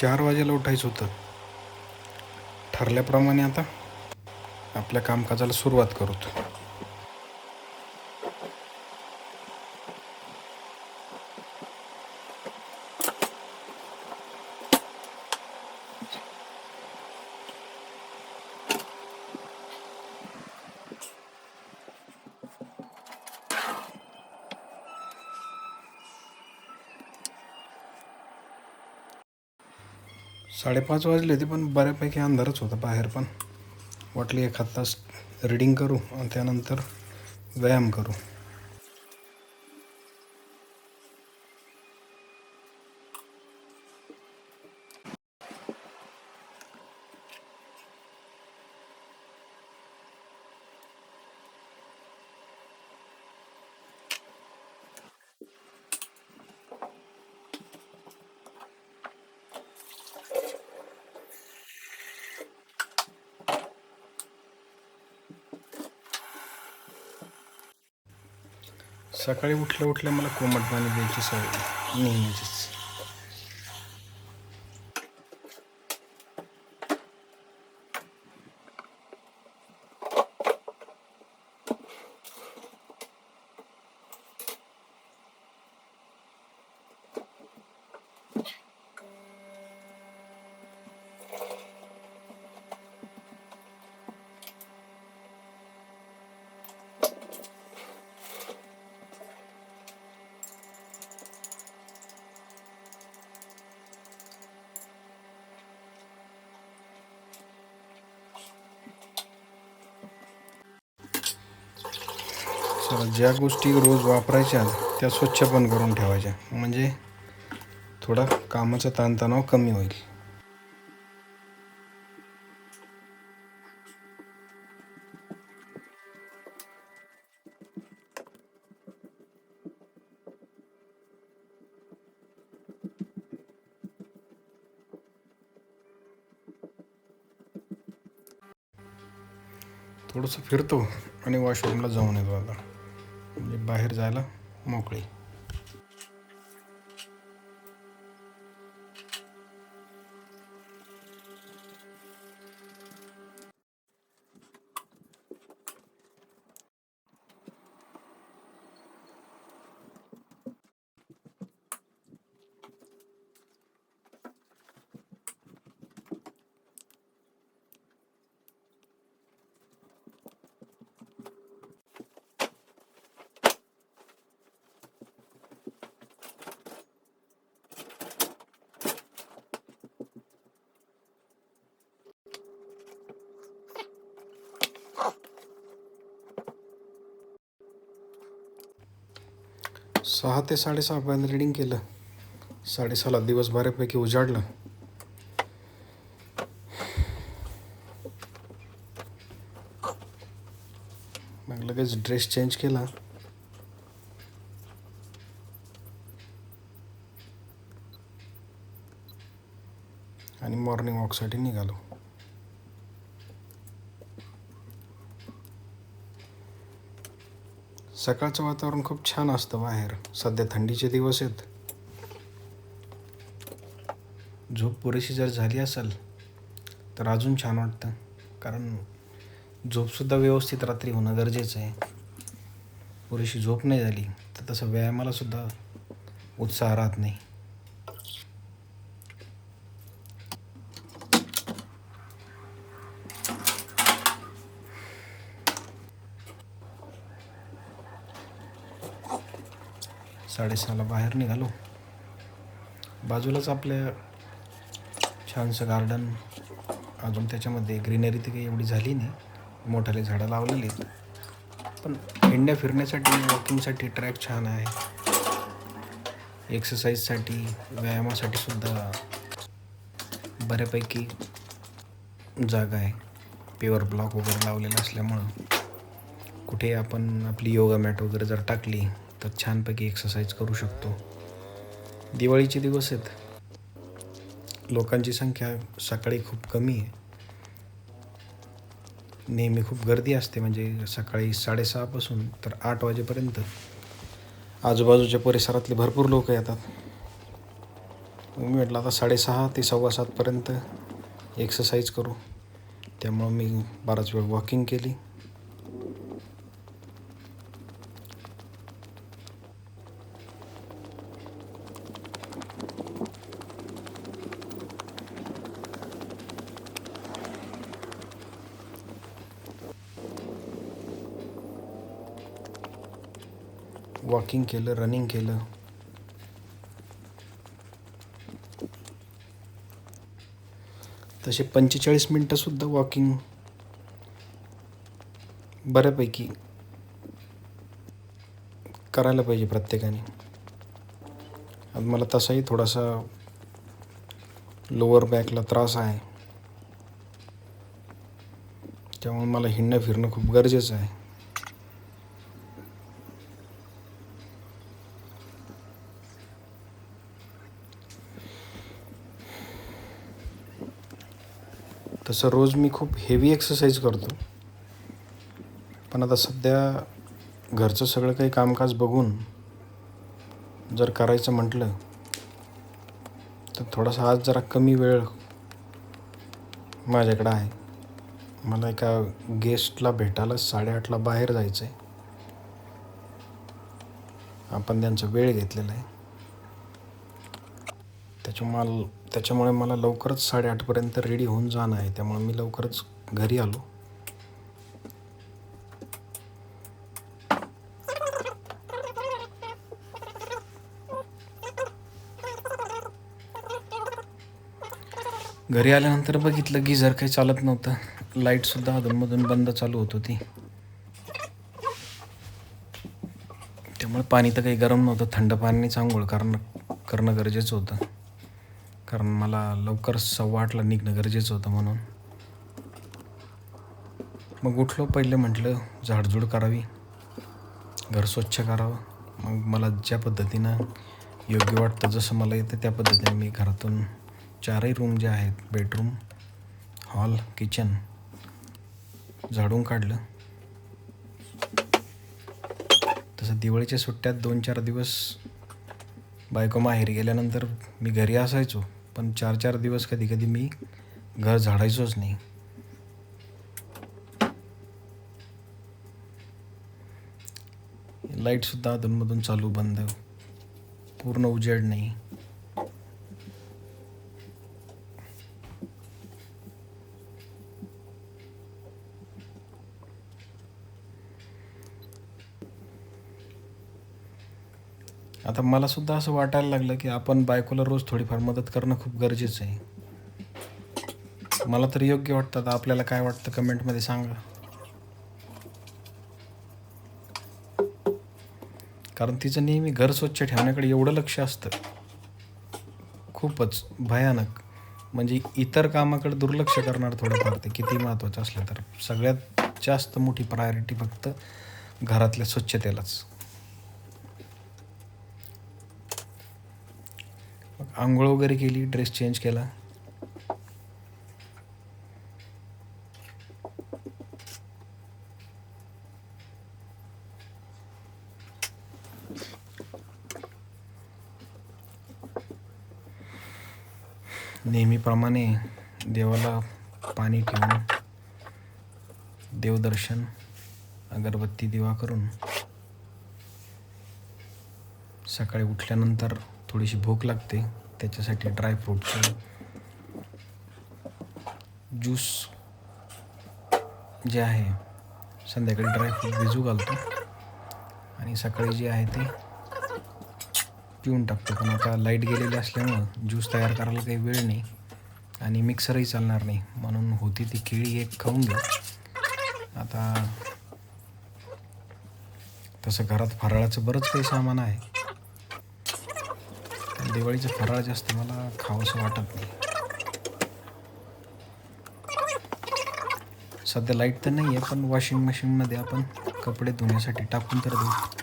चार वाजेला उठायचं होतं. ठरल्याप्रमाणे आता आपल्या कामकाजाला सुरुवात करूत. साडेपाच वाजले होते पण बऱ्यापैकी अंधारच होता बाहेर पण. वाटली एखाद तास रिडिंग करू आणि त्यानंतर व्यायाम करू. सकाळी उठल्या उठल्या मला कोमट पाणी द्यायची सवय नेहमीचीच. तर ज्या गोष्टी रोज वापरायच्या त्या स्वच्छ पण करून ठेवायच्या. म्हणजे थोडा कामाचा ताणतणाव कमी होईल. थोडंसं फिरतो आणि वॉशरूमला जाऊन येतो आता. बाहेर जायला मोकळी. सहा ते साडेसहापर्यंत रिडिंग केलं. साडेसहाला दिवस बऱ्यापैकी उजाडलं. मग लगेच ड्रेस चेंज केला. आणि मॉर्निंग वॉकसाठी निघालो. सकाळचं वातावरण खूप छान असतं बाहेर. सध्या थंडीचे दिवस आहेत. झोप पुरेशी जर झाली असेल तर अजून छान वाटतं. कारण झोपसुद्धा व्यवस्थित रात्री होणं गरजेचं आहे. पुरेशी झोप नाही झाली तर तसं व्यायामालासुद्धा उत्साह राहत नाही. साडेसहाला बाहेर निघालो. बाजूलाच आपल्या छानसं गार्डन अजून त्याच्यामध्ये ग्रीनरी तर काही एवढी झाली नाही. मोठाले झाडं लावलेली आहेत. पण हिंड्या फिरण्यासाठी वॉकिंगसाठी ट्रॅक छान आहे. एक्सरसाइजसाठी व्यायामासाठी सुद्धा बऱ्यापैकी जागा आहे. प्युअर ब्लॉक वगैरे लावलेला असल्यामुळं कुठे आपण आपली योगा मॅट वगैरे जर टाकली तर छानपैकी एक्सरसाइज करू शकतो. दिवाळीचे दिवस आहेत. लोकांची संख्या सकाळी खूप कमी आहे. नेहमी खूप गर्दी असते म्हणजे सकाळी साडेसहापासून तर आठ वाजेपर्यंत. आजूबाजूच्या परिसरातले भरपूर लोक येतात. मी म्हटलं आता साडेसहा ते सव्वा सातपर्यंत एक्सरसाइज करू. त्यामुळं मी बराच वेळ वॉकिंग केली. वॉकिंग केलं रनिंग केलं. तसे पंचेचाळीस मिनटंसुद्धा वॉकिंग बऱ्यापैकी करायला पाहिजे प्रत्येकाने. आज मला तसाही थोडासा लोअर बॅकला त्रास आहे. त्यामुळे मला हिंडणं फिरणं खूप गरजेचं आहे. तसं रोज मी खूप हेवी एक्सरसाइज करतो. पण आता सध्या घरचं सगळं काही कामकाज बघून जर करायचं म्हटलं तर थोडासा आज जरा कमी वेळ माझ्याकडं आहे. मला एका गेस्टला भेटायला साडेआठला बाहेर जायचं आहे आपण त्यांचा वेळ घेतलेला आहे. त्याच्यामुळे त्याच्यामुळे मला लवकरच साडेआठपर्यंत रेडी होऊन जाणं आहे. त्यामुळे मी लवकरच घरी आलो. घरी आल्यानंतर बघितलं गिझर काही चालत नव्हतं लाईटसुद्धा अधूनमधून बंद चालू होत होती. त्यामुळे पाणी तर काही गरम नव्हतं थंड पाणी आंघोळ करणं करणं गरजेचं होतं. कारण मला लवकर सव्वा आठला निघणं गरजेचं होतं म्हणून. मग उठलो पहिले म्हटलं झाडझूड करावी घर स्वच्छ करावं. मग मला ज्या पद्धतीनं योग्य वाटतं जसं मला येतं त्या पद्धतीने मी घरातून चारही रूम जे आहेत बेडरूम हॉल किचन झाडून काढलं. तसं दिवाळीच्या सुट्ट्यात दोन चार दिवस बायको माहेरी गेल्यानंतर मी घरी असायचो. पण चार चार दिवस कधी कधी मी घर झाडायचोच नाही. लाईटसुद्धा अधूनमधून चालू बंद. पूर्ण उजेड नाही. आता मला सुद्धा असं वाटायला लागलं की आपण बायकोला रोज थोडीफार मदत करणं खूप गरजेचं आहे. मला तर योग्य वाटतं. आता आपल्याला काय वाटतं कमेंटमध्ये सांगा. कारण तिचं नेहमी घर स्वच्छ ठेवण्याकडे एवढं लक्ष असतं. खूपच भयानक. म्हणजे इतर कामाकडे दुर्लक्ष करणार थोडंफार ते किती महत्त्वाचं असलं तर. सगळ्यात जास्त मोठी प्रायोरिटी फक्त घरातल्या स्वच्छतेलाच. आंघोळ वगैरे केली ड्रेस चेंज केला? नेहमीप्रमाणे देवाला पाणी ठेवून देवदर्शन अगरबत्ती दिवा करून सकाळी उठल्यानंतर थोडीशी भूक लागते. त्याच्यासाठी ड्रायफ्रूटचं ज्यूस जे आहे संध्याकाळी ड्रायफ्रूट भिजू घालतो. आणि सकाळी जे आहे ते पिऊन टाकतो. पण आता लाइट गेलेली असल्यामुळं ज्यूस तयार करायला काही वेळ नाही आणि मिक्सरही चालणार नाही. म्हणून होती ती केळी एक खाऊन घे. आता तसं घरात फराळाचं बरंच काही सामान आहे. दिवाळीचं फराळ जास्त मला खावंसं वाटत नाही. सध्या लाइट तर नाही आहे पण वॉशिंग मशीनमध्ये आपण कपडे धुण्यासाठी टाकून तर देऊ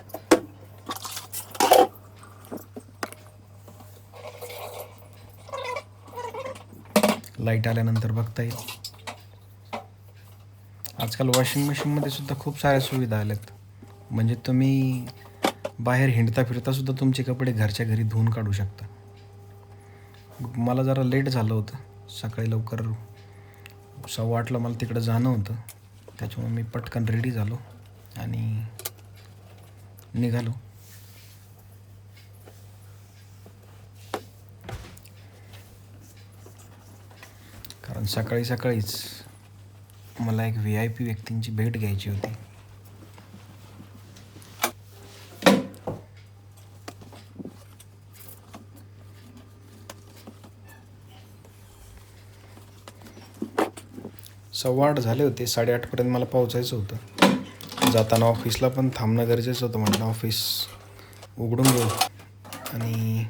लाइट आल्यानंतर बघता येईल. आजकाल वॉशिंग मशीनमध्ये सुद्धा खूप साऱ्या सुविधा आल्यात. म्हणजे तुम्ही बाहेर हिंडता फिरता सुद्धा तुमचे कपडे घरच्या घरी धुवून काढू शकता. मला जरा लेट झालं होतं. सकाळी लवकर सव्वा आठला मला तिकडं जाणं होतं. त्याच्यामुळे मी पटकन रेडी झालो आणि निघालो. कारण सकाळी सकाळीच मला एक व्ही आय पी व्यक्तींची भेट घ्यायची होती. सव्वा आठ झाले होते. साडेआठपर्यंत मला पोहोचायचं होतं. जाताना ऑफिसला पण थांबणं गरजेचं होतं म्हटलं. ऑफिस उघडून घेऊ. आणि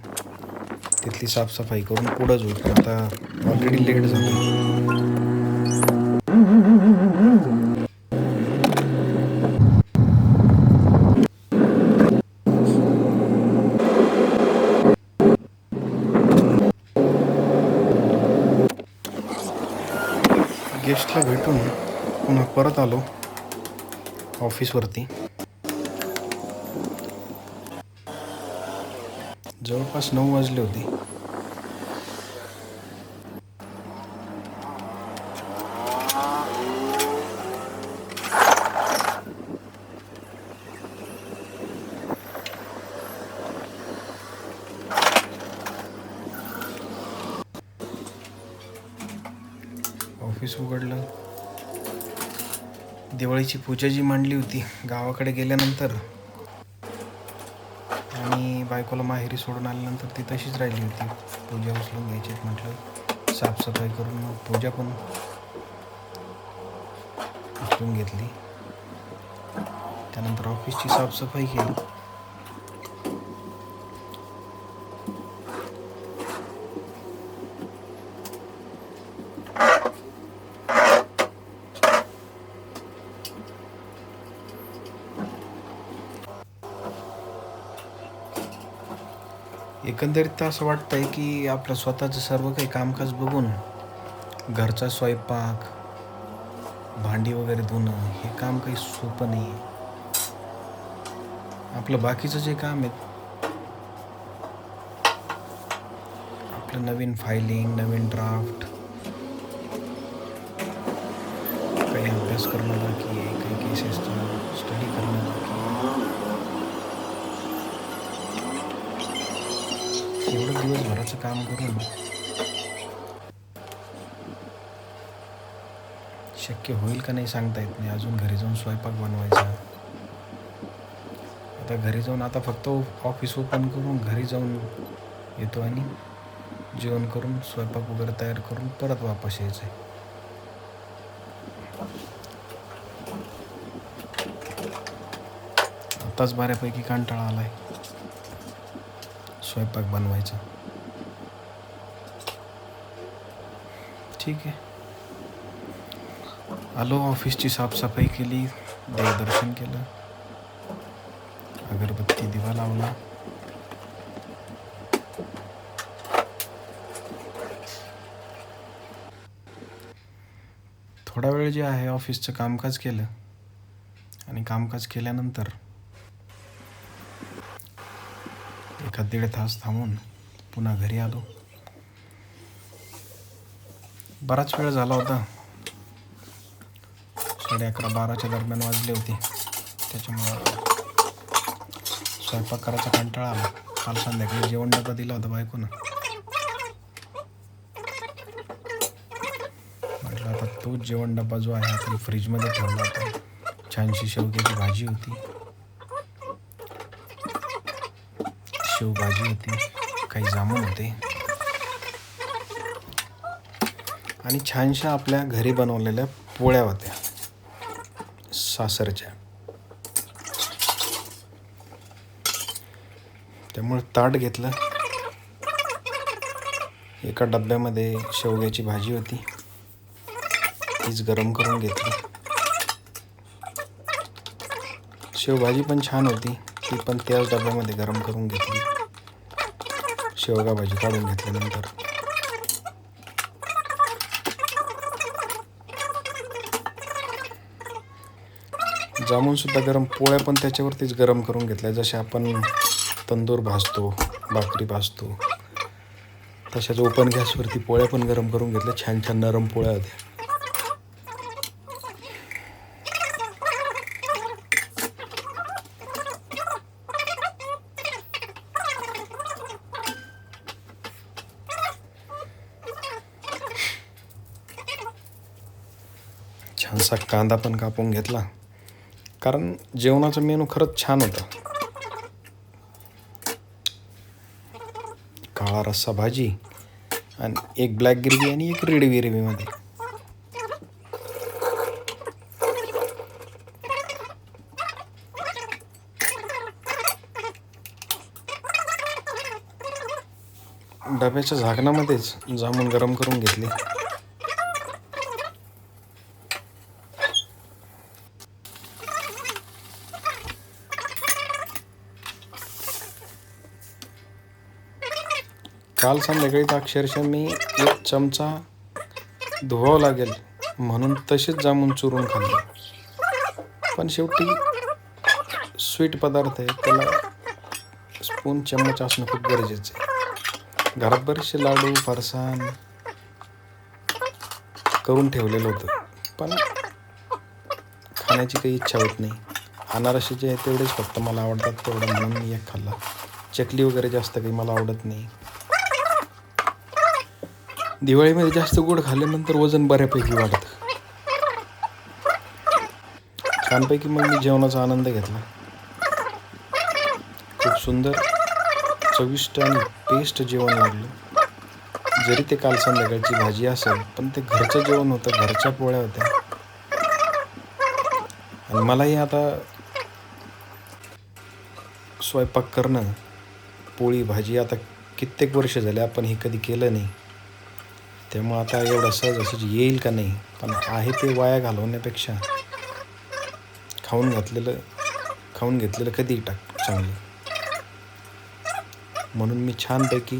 तिथली साफसफाई करून पुढं जाऊ. आता ऑलरेडी लेट झालं गेस्टला भेटून पुन्हा परत आलो. ऑफिसवरती. जवळपास नऊ वाजले होते ऑफिस उघडलं पूजाजी पूजा जी मांडली होती गावाकडे गेल्यानंतर. आणि बायकोला माहेरी सोडून आल्यानंतर ती तशीच राहिली होती. पूजा उचलून घ्यायची म्हटलं साफसफाई करून मग पूजा पण उचलून घेतली. त्यानंतर ऑफिसची साफसफाई केली. एकंदरीत असं असं वाटतंय की आपलं स्वतःचं सर्व काही कामकाज बघून घरचा स्वयंपाक भांडी वगैरे धुणं हे काम काही सोपं नाही आहे आपलं बाकीचं जे काम आहे आपलं नवीन फायलिंग नवीन ड्राफ्ट काही अभ्यास करणं बाकी आहे काही केसेस स्टडी करणं एवढं दिवसभराचं काम करून शक्य होईल का नाही सांगता येत नाही. अजून घरी जाऊन स्वयंपाक बनवायचा. आता घरी जाऊन आता फक्त ऑफिस ओपन करून घरी जाऊन येतो आणि जेवण करून स्वयंपाक वगैरे तयार करून परत वापस यायचं आहे आताच बऱ्यापैकी कंटाळा आलाय. स्वयंपाक बनवायचा. ठीक आहे. आलो ऑफिसची साफसफाई केली देवदर्शन केलं. अगरबत्ती दिवा लावला. थोडा वेळ जे आहे ऑफिसचं कामकाज केलं. आणि कामकाज केल्यानंतर का दीड तास थांबून पुन्हा घरी आलो. बराच वेळ झाला होता. साडे अकरा बाराच्या दरम्यान वाजले होते. त्याच्यामुळं स्वयंपाक करायचा कंटाळा आला. काल संध्याकाळी जेवण डबा दिला होता बायकोनं. म्हटलं आता तोच जेवण डबा जो आहे आपण फ्रीजमध्ये ठेवला होता. छानशी शेवग्याची भाजी होती. शेवभाजी होती काही जामून होते. आणि छानशा आपल्या घरी बनवलेल्या पोळ्या होत्या सासरच्या. त्यामुळे ताट घेतलं. एका डब्यामध्ये शेवग्याची भाजी होती तीच गरम करून घेतली. शेवभाजी पण छान होती ती पण त्याच डब्यामध्ये गरम करून घेतली. शेवगा भाजी काढून घेतल्यानंतर. जामून सुद्धा गरम पोळ्या पण त्याच्यावरतीच गरम करून घेतल्या. जसे आपण तंदूर भाजतो भाकरी भाजतो तशाच ओपन गॅसवरती पोळ्या पण गरम करून घेतल्या. छान छान नरम पोळ्या होत्या. थोडासा कांदा पण कापून घेतला. कारण जेवणाचा मेनू खरंच छान होता. काळा रस्सा भाजी आणि एक ब्लॅक ग्रेव्ही आणि एक रेड ग्रेव्हीमध्ये डब्याच्या झाकणामध्येच जामून गरम करून घेतले. काल संध्याकाळी अक्षरशः मी एक चमचा धुवावं लागेल म्हणून तसेच जामून चुरून खाल्ले. पण शेवटी स्वीट पदार्थ आहे त्याला स्पून चम्मच असणं खूप गरजेचं आहे. घरात बरेचसे लाडू फरसाण करून ठेवलेलं होतं पण खाण्याची काही इच्छा होत नाही. अनारसे जे आहे तेवढेच फक्त मला आवडतात तेवढं म्हणून मी एक खाल्ला. चकली वगैरे जास्त काही मला आवडत नाही. दिवाळीमध्ये जास्त गोड खाल्ल्यानंतर वजन बऱ्यापैकी वाढतं. छानपैकी मग मी जेवणाचा आनंद घेतला. खूप सुंदर चविष्ट आणि पेस्ट जेवण लागलं. जरी ते काल संध्याकाळची भाजी असेल पण ते घरचं जेवण होतं घरच्या पोळ्या होत्या. आणि मलाही आता स्वयंपाक करणं पोळी भाजी आता कित्येक वर्ष झाले आपण हे कधी केलं नाही. त्यामुळं आता एवढं सहजासहजी येईल का नाही? पण आहे ते वाया घालवण्यापेक्षा खाऊन घातलेलं खाऊन घेतलेलं कधी टाक चांगलं. म्हणून मी छानपैकी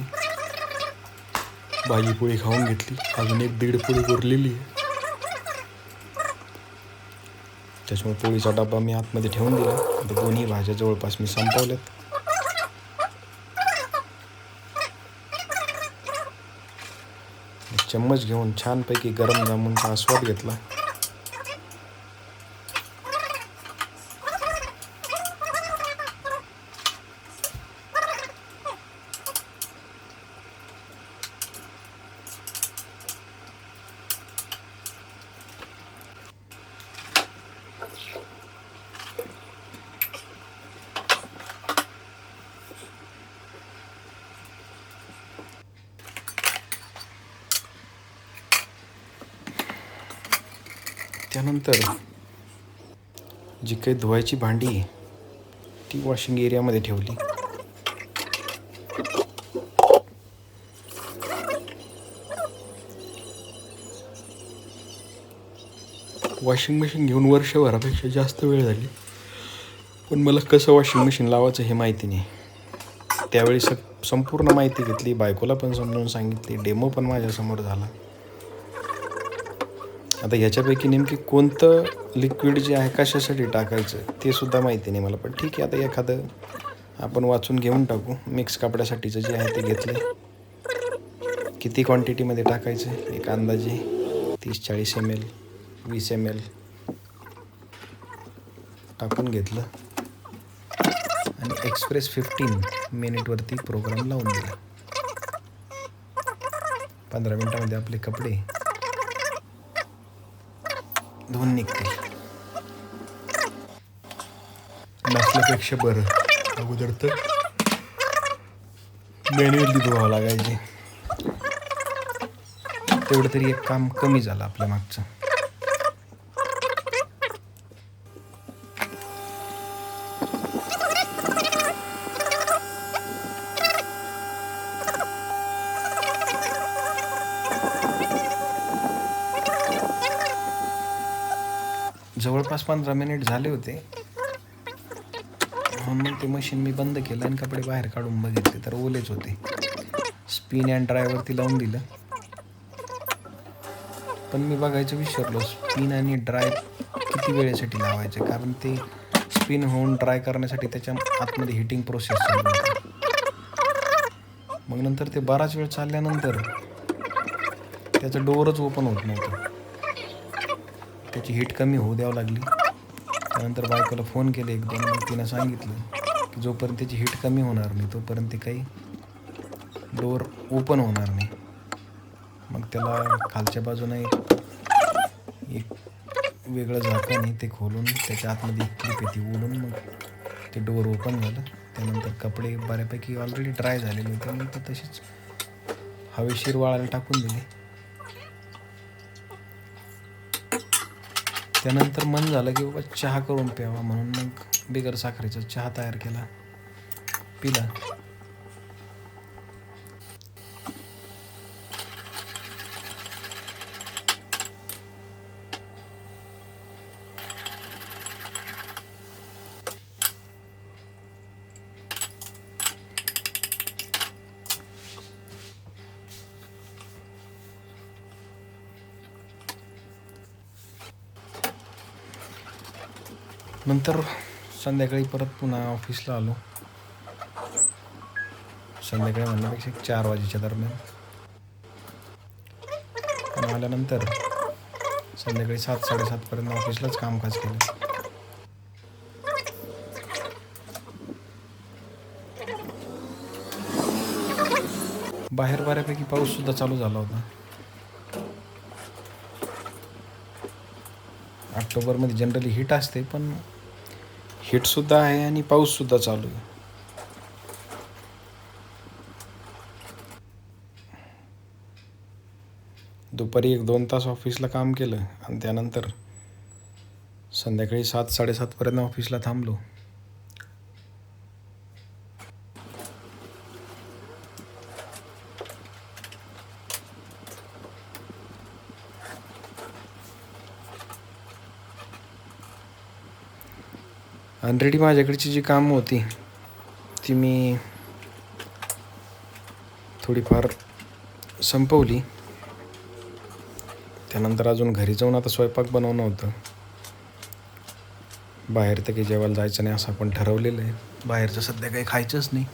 भाजी पोळी खाऊन घेतली. अजून एक दीड पोळी उरलेली आहे. त्याच्यामुळे पोळीचा डबा मी आतमध्ये ठेवून दिला. दोन्ही भाज्या जवळपास मी संपवल्यात. चम्मच घेऊन छानपैकी गरम जामुनचा आस्वाद घेतला. त्यानंतर जी काही धुवायची भांडी ती वॉशिंग एरियामध्ये ठेवली. वॉशिंग मशीन घेऊन वर्षभरापेक्षा जास्त वेळ झाली. पण मला कसं वॉशिंग मशीन लावायचं हे माहिती नाही. त्यावेळी स संपूर्ण माहिती घेतली बायकोला पण समजून सांगितली डेमो पण माझ्यासमोर झाला. आता ह्याच्यापैकी नेमकी कोणतं लिक्विड जे आहे कशासाठी टाकायचं ते सुद्धा माहिती नाही मला पण ठीक आहे आता एखादं आपण वाचून घेऊन टाकू. मिक्स कपड्यासाठीचं जे आहे ते घेतलं किती क्वांटिटीमध्ये टाकायचं? एक अंदाजे तीस चाळीस एम एल वीस एम एल टाकून घेतलं. आणि एक्सप्रेस फिफ्टीन मिनिटवरती प्रोग्राम लावून दिला. पंधरा मिनटामध्ये आपले कपडे धुवून निघते. नसल्यापेक्षा बरं. अगोदर तर मॅन्युअली धुवावं लागायचे. तेवढं तरी एक काम कमी झालं आपल्या मागचं. जवळपास पंधरा मिनिट झाले होते. म्हणून ते मशीन मी बंद केलं आणि कपडे बाहेर काढून बघितले तर ओलेच होते. स्पिन अँड ड्रायवरती लावून दिलं. पण मी बघायचं विसरलो स्पिन आणि ड्राय किती वेळेसाठी लावायचे? कारण ते स्पिन होऊन ड्राय करण्यासाठी त्याच्या आतमध्ये हिटिंग प्रोसेस चालू होती. मग नंतर ते बराच वेळ चालल्यानंतर त्याचं डोअरच ओपन होत नव्हतं. त्याची हीट कमी होऊ द्यावं लागली. त्यानंतर बायकोला फोन केले एक दोन मग तिनं सांगितलं की जोपर्यंत त्याची हीट कमी होणार नाही तोपर्यंत ते काही डोअर ओपन होणार नाही. मग त्याला खालच्या बाजूने एक एक वेगळं झाकण आहे ते खोलून त्याच्या आतमध्ये एक क्लिप आहे ती ओढून मग ते डोअर ओपन झालं. त्यानंतर कपडे बऱ्यापैकी ऑलरेडी ड्राय झालेले होते. मग ते तसेच हवेशीर वाळायला टाकून दिले. त्यानंतर मन झालं की बाबा चहा करून प्यावा म्हणून मग बिगर साखरेचा चहा तयार केला पिला. नंतर संध्याकाळी परत पुन्हा ऑफिसला आलो. संध्याकाळी म्हणण्यापेक्षा चार वाजेच्या दरम्यान. पण आल्यानंतर संध्याकाळी सात साडेसातपर्यंत ऑफिसलाच कामकाज केलं. बाहेर बऱ्यापैकी पाऊस सुद्धा चालू झाला होता. ऑक्टोबरमध्ये जनरली हीट असते पण हिटसुद्धा आहे आणि पाऊससुद्धा चालू आहे. दुपारी एक दोन तास ऑफिसला काम केलं आणि त्यानंतर संध्याकाळी सात साडेसातपर्यंत ऑफिसला थांबलो. ऑलरेडी माझ्याकडची जी कामं होती ती मी थोडीफार संपवली. त्यानंतर अजून घरी जाऊन आता स्वयंपाक बनवणं होतं. बाहेर तर काही जेवायला जायचं नाही असं आपण ठरवलेलं आहे. बाहेरचं सध्या काही खायचंच नाही.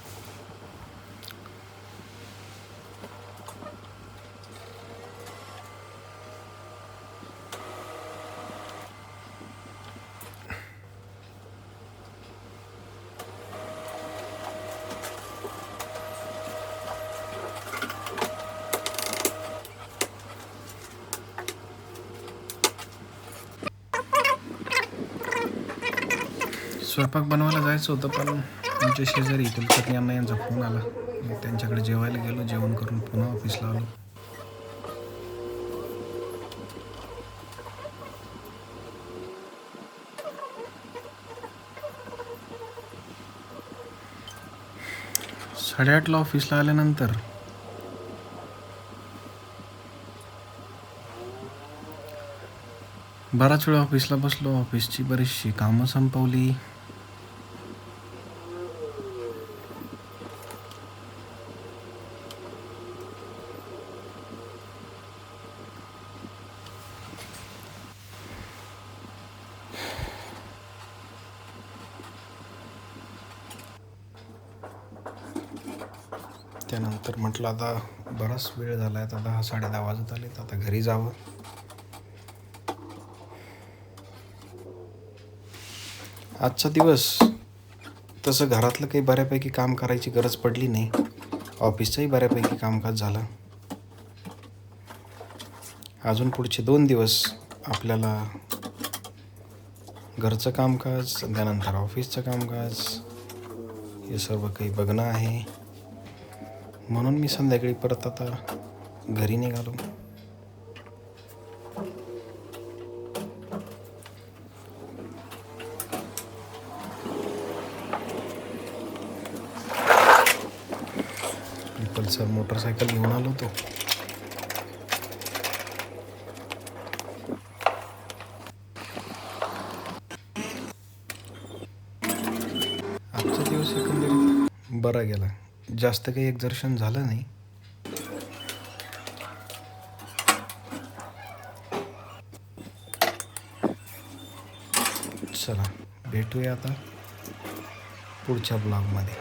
स्वयंपाक बनवायला जायचं होतं पण आमच्या शेजारी कुलकर्णी यांना यांचा फोन आला. मग त्यांच्याकडे जेवायला गेलो जेवण करून पुन्हा ऑफिसला आलो. साडेआठला ऑफिसला आल्यानंतर बराच वेळ ऑफिसला बसलो. ऑफिसची बरीचशी कामं संपवली. त्यानंतर म्हटलं आता बराच वेळ झाला आहे आता दहा साडे दहा वाजत आले आता घरी जावं. आजचा दिवस तसं घरातलं काही बऱ्यापैकी काम करायची गरज पडली नाही. ऑफिसचंही बऱ्यापैकी कामकाज झालं. अजून पुढचे दोन दिवस आपल्याला घरचं कामकाज त्यानंतर ऑफिसचं कामकाज हे सर्व काही बघणं आहे. म्हणून मी संध्याकाळी परत आता घरी निघालो. पल्सर मोटरसायकल घेऊन आलो होतो. जास्त काही एक्झर्शन झालं नाही. चला भेटूया आता पुढच्या ब्लॉगमध्ये